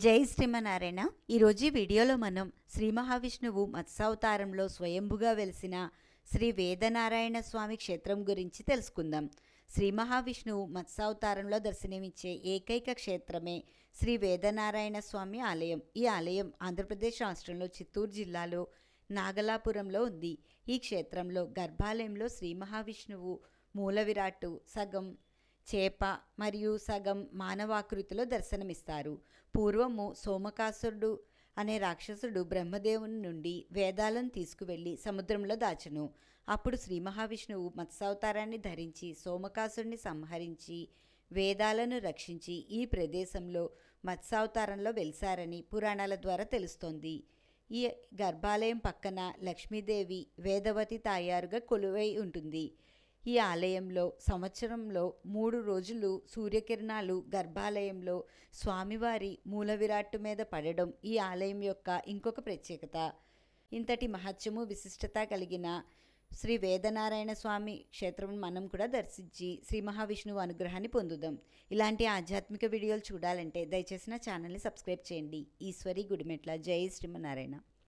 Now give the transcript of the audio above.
జై శ్రీమనారాయణ ఈరోజు వీడియోలో మనం శ్రీ మహావిష్ణువు మత్స్యావతారంలో స్వయంభుగా వెలిసిన శ్రీ వేదనారాయణ స్వామి క్షేత్రం గురించి తెలుసుకుందాం. శ్రీ మహావిష్ణువు మత్స్యావతారంలో దర్శనమిచ్చే ఏకైక క్షేత్రమే శ్రీ వేదనారాయణ స్వామి ఆలయం. ఈ ఆలయం ఆంధ్రప్రదేశ్ రాష్ట్రంలో చిత్తూరు జిల్లాలో నాగలాపురంలో ఉంది. ఈ క్షేత్రంలో గర్భాలయంలో శ్రీ మహావిష్ణువు మూల విరాట్టు సగం చేప మరియు సగం మానవాకృతిలో దర్శనమిస్తారు. పూర్వము సోమకాసురుడు అనే రాక్షసుడు బ్రహ్మదేవుని నుండి వేదాలను తీసుకువెళ్ళి సముద్రంలో దాచును. అప్పుడు శ్రీ మహావిష్ణువు మత్స్యావతారాన్ని ధరించి సోమకాసుడిని సంహరించి వేదాలను రక్షించి ఈ ప్రదేశంలో మత్స్యావతారంలో వెలిసారని పురాణాల ద్వారా తెలుస్తోంది. ఈ గర్భాలయం పక్కన లక్ష్మీదేవి వేదవతి తాయారుగా కొలువై ఉంటుంది. ఈ ఆలయంలో సంవత్సరంలో మూడు రోజులు సూర్యకిరణాలు గర్భాలయంలో స్వామివారి మూల విరాట్టు మీద పడడం ఈ ఆలయం యొక్క ఇంకొక ప్రత్యేకత. ఇంతటి మహత్యము విశిష్టత కలిగిన శ్రీ వేదనారాయణ స్వామి క్షేత్రం మనం కూడా దర్శించి శ్రీ మహావిష్ణువు అనుగ్రహాన్ని పొందుదాం. ఇలాంటి ఆధ్యాత్మిక వీడియోలు చూడాలంటే దయచేసి నా ఛానల్ని సబ్స్క్రైబ్ చేయండి. ఈశ్వరి గుడిమెట్ల. జై శ్రీమనారాయణ